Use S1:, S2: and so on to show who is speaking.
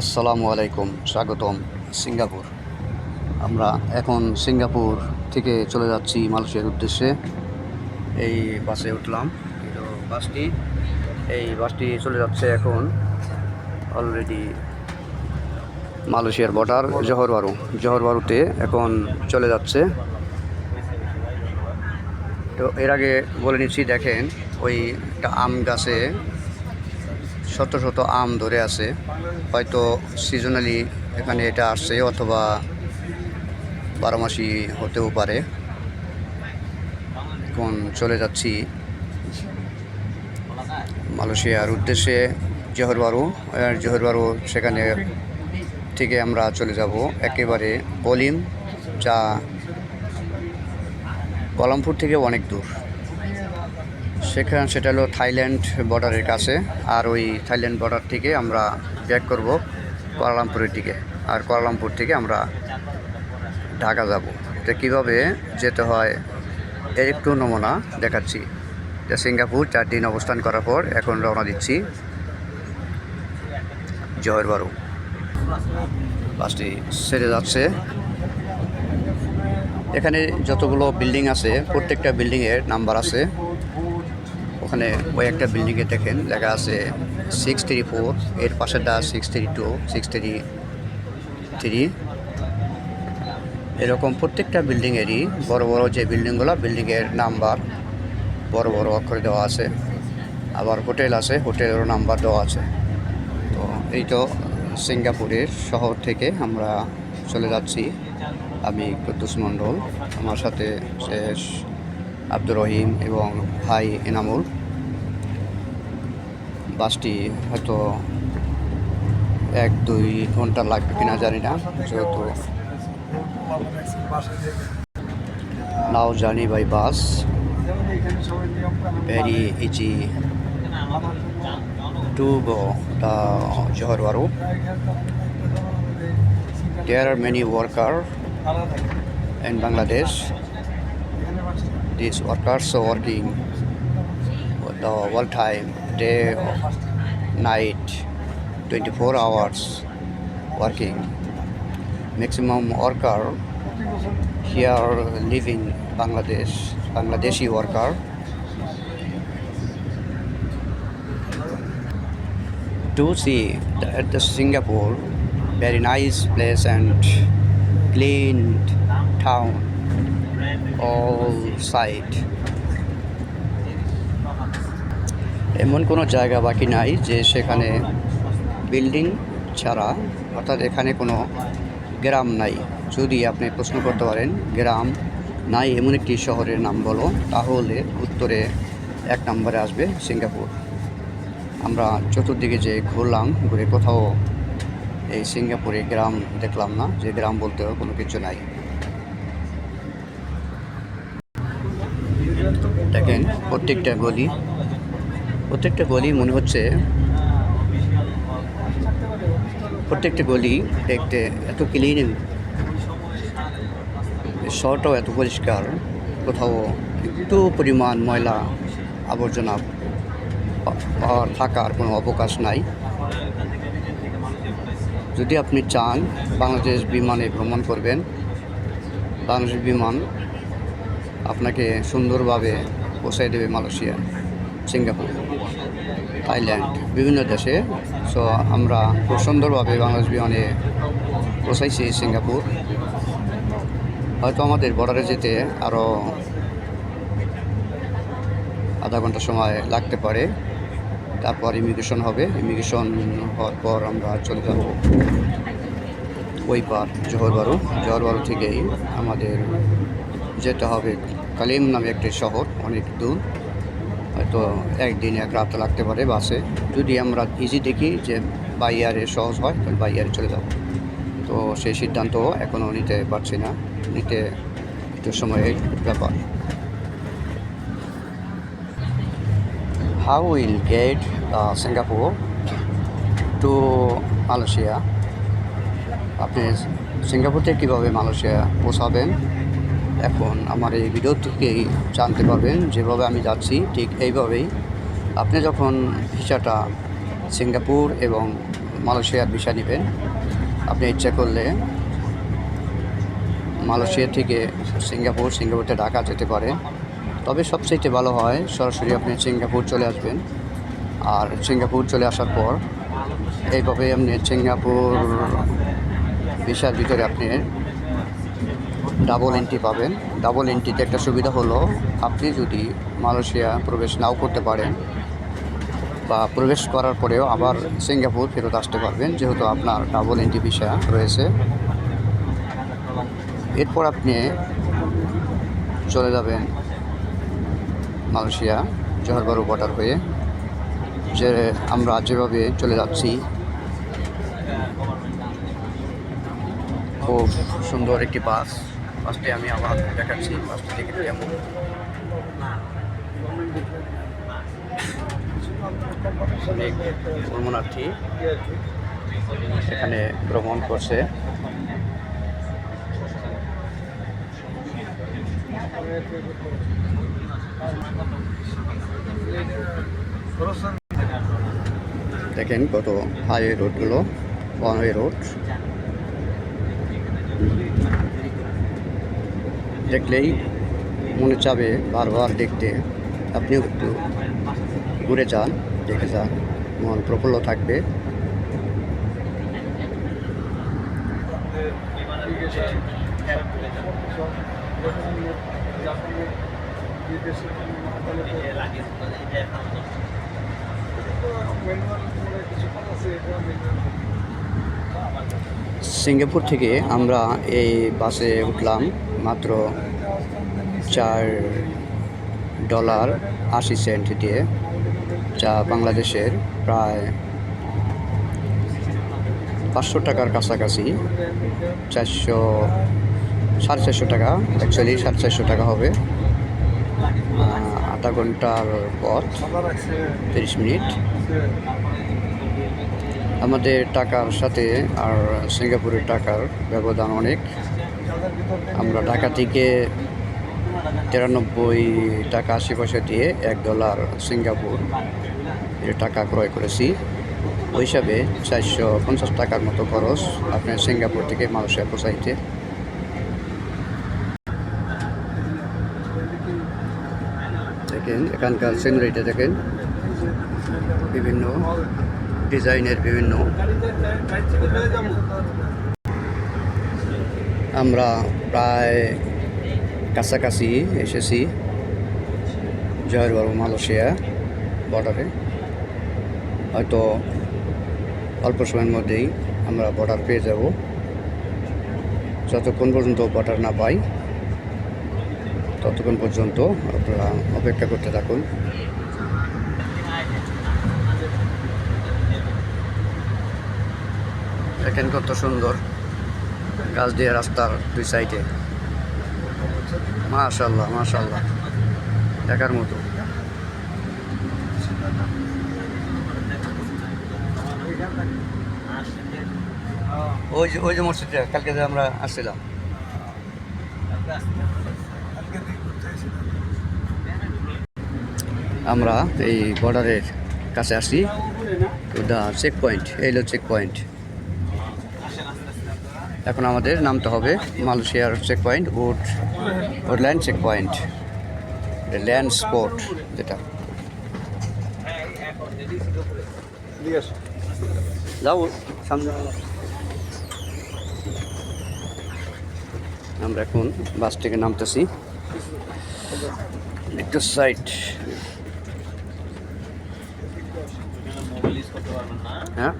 S1: আসসালামু আলাইকুম, স্বাগতম সিঙ্গাপুর। আমরা এখন সিঙ্গাপুর থেকে চলে যাচ্ছি মালয়েশিয়ার উদ্দেশ্যে। এই বাসে উঠলাম বাসটি। এই বাসটি চলে যাচ্ছে এখন অলরেডি মালয়েশিয়ার বর্ডার জহরবারু জহরবারুতে এখন চলে যাচ্ছে। তো এর আগে বলে নিচ্ছি, দেখেন, ওই একটা আম গাছে শত শত আম ধরে আছে। হয়তো সিজনালি এখানে এটা আসছে অথবা বারো মাসি হতেও পারে। এখন চলে যাচ্ছি মালয়েশিয়ার উদ্দেশ্যে জহরবারু। জহরবারু সেখানে থেকে আমরা চলে যাব একেবারে কলিম যা কলামপুর থেকে অনেক দূর। সেখানে সেটা হলো থাইল্যান্ড বর্ডারের কাছে, আর ওই থাইল্যান্ড বর্ডার থেকে আমরা ব্যাক করব কোয়ালালামপুরের দিকে, আর কোয়ালালামপুর থেকে আমরা ঢাকা যাব। তো কীভাবে যেতে হয়, এর একটু নমুনা দেখাচ্ছি। যে সিঙ্গাপুর, চার দিন অবস্থান করার পর এখন রওনা দিচ্ছি জয়ের বারু। বাসটি সেরে যাচ্ছে। এখানে যতগুলো বিল্ডিং আছে, প্রত্যেকটা বিল্ডিংয়ের নাম্বার আছে। ওখানে ওই একটা বিল্ডিংয়ে দেখেন, লেখা আছে সিক্স থ্রি ফোর এর পাশেরটা six three two six three three এরকম প্রত্যেকটা বিল্ডিংয়েরই বড় বড় যে বিল্ডিংগুলো, বিল্ডিংয়ের নাম্বার বড় বড় অক্ষরে দেওয়া আছে। আবার হোটেল আছে, হোটেলেরও নাম্বার দেওয়া আছে। তো এই তো সিঙ্গাপুরের শহর থেকে আমরা চলে যাচ্ছি। আমি কুদ্দুস মণ্ডল, আমার সাথে শেষ আব্দুর রহিম এবং ভাই এনামুল। বাসটি হয়তো এক দুই ঘণ্টা লাগবে কিনা জানি না যেহেতু now journey by bus very easy to go the Johor Bahru There are many workers in Bangladesh. These workers are working the whole time, day, night, 24 hours working. Maximum worker here living Bangladesh, Bangladeshi worker. To see the, at the Singapore, very nice place and clean town all side এমন কোনো জায়গা বাকি নাই যে সেখানে building ছাড়া, অর্থাৎ এখানে কোনো গ্রাম নাই। যদি আপনি প্রশ্ন করতে পারেন, গ্রাম নাই এমন একটি শহরের নাম বলো, তাহলে উত্তরে এক নম্বরে আসবে সিঙ্গাপুর। আমরা চতুর্দিকে যে ঘুরলাম, ঘুরে কোথাও এই সিঙ্গাপুরে গ্রাম দেখলাম না, যে গ্রাম বলতেও কোনো কিছু নাই। দেখেন, প্রত্যেকটা গলি প্রত্যেকটা গলি মনে হচ্ছে প্রত্যেকটা গলি দেখতে এত ক্লিন শহরটাও এত পরিষ্কার। কোথাও একটু পরিমাণ ময়লা আবর্জনা পাওয়ার থাকার কোনো অবকাশ নাই। যদি আপনি চান বাংলাদেশ বিমানে ভ্রমণ করবেন, বাংলাদেশ বিমান আপনাকে সুন্দরভাবে পৌঁছায় দেবে মালয়েশিয়া, সিঙ্গাপুর। থাইল্যান্ড, বিভিন্ন দেশে। সো আমরা খুব সুন্দরভাবে বাংলাদেশ বিমানে পৌঁছাইছি সিঙ্গাপুর। হয়তো আমাদের বর্ডারে যেতে আরও আধা ঘণ্টা সময় লাগতে পারে। তারপর ইমিগ্রেশন হবে। ইমিগ্রেশন হওয়ার পর আমরা চলে যাব ওই পার জহরবারু। জহরবারু থেকেই আমাদের যেতে হবে কালিম নামে একটি শহর, অনেক দূর। হয়তো একদিন এক রাত লাগতে পারে বাসে। যদি আমরা ইজি দেখি যে বাই বাইয়ারে সহজ হয় তাহলে বাই বাইয়ারে চলে যাব। তো সেই সিদ্ধান্ত এখনও নিতে পারছি না। নিতে একটু সময়ের ব্যাপার। Will get uh, Singapore to Malaysia আপনি সিঙ্গাপুর থেকে কীভাবে মালয়েশিয়া পৌঁছাবেন? এখন আমার এই ভিডিও থেকেই জানতে পারবেন যেভাবে আমি যাচ্ছি, ঠিক এইভাবেই। আপনি যখন ভিসাটা সিঙ্গাপুর এবং মালয়েশিয়ার ভিসা নেবেন, আপনি ইচ্ছা করলে মালয়েশিয়া থেকে সিঙ্গাপুর, সিঙ্গাপুরতে ঢাকা যেতে পারে তবে সবচেয়ে ভালো হয়, সরাসরি আপনি সিঙ্গাপুর চলে আসবেন। আর সিঙ্গাপুর চলে আসার পর এইভাবে আপনি সিঙ্গাপুর ভিসার ভিতরে আপনি ডাবল এন্ট্রি পাবেন। ডাবল এন্ট্রিতে একটা সুবিধা হলো, আপনি যদি মালয়েশিয়া প্রবেশ নাও করতে পারেন বা প্রবেশ করার পরেও আবার সিঙ্গাপুর ফেরত আসতে পারবেন, যেহেতু আপনার ডাবল এন্ট্রি ভিসা রয়েছে। এরপর আপনি চলে যাবেন মালয়েশিয়া, জহরবারু বর্ডার হয়ে, যে আমরা যেভাবে চলে যাচ্ছি। খুব সুন্দর একটি বাস। বাসটি আমি আবার দেখাচ্ছি। বাসটি দেখে কেমন। অনেক ভ্রমণার্থী এখানে ভ্রমণ করছে। দেখেন কত হাইওয়ে রোডগুলো ওয়ান ওয়ে রোড দেখলেই মনে চাবে বারবার দেখতে। আপনিও একটু ঘুরে যান, দেখে যান, মন প্রফুল্ল থাকবে। সিঙ্গাপুর থেকে আমরা এই বাসে উঠলাম। মাত্র চার ডলার আশি সেন্ট দিয়ে, যা বাংলাদেশের প্রায় পাঁচশো টাকার কাছাকাছি, চারশো, সাড়ে চারশো টাকা অ্যাকচুয়ালি সাড়ে চারশো টাকা হবে। আধা ঘণ্টার পথ, তিরিশ মিনিট। আমাদের টাকার সাথে আর সিঙ্গাপুরের টাকার ব্যবধান অনেক। আমরা ঢাকা থেকে তিরানব্বই টাকা আশি পয়সা দিয়ে এক ডলার সিঙ্গাপুর টাকা ক্রয় করেছি। ওই হিসাবে চারশো পঞ্চাশ টাকার মতো খরচ আপনার সিঙ্গাপুর থেকে মালয়েশিয়া পৌঁছাইতে। দেখেন, এখানকার সিনারিটা দেখেন। বিভিন্ন ডিজাইনের বিভিন্ন আমরা প্রায় কাছাকাছি এসেছি জয়েরবাবু মালয়েশিয়া বর্ডারে হয়তো অল্প সময়ের মধ্যেই আমরা বর্ডার পেয়ে যাব। যতক্ষণ পর্যন্ত বর্ডার না পাই, ততক্ষণ পর্যন্ত আপনারা অপেক্ষা করতে থাকুন। দেখেন কত সুন্দর। গাছ দিয়ে রাস্তার দুই সাইডে। মাশাল্লাহ মাশাল্লাহ দেখার মতো। ওই যে ওই যে মসজিদটা, কালকে যে আমরা আসছিলাম। আমরা এই বর্ডারের কাছে আসি দা চেক পয়েন্ট এই হলো চেক পয়েন্ট এখন আমাদের নামতে হবে মালয়েশিয়ার checkpoint Wood Woodland checkpoint land sport যেটা। যাও, সামনে। আমরা এখন বাস থেকে নামতেছি। একটু সাইড হ্যাঁ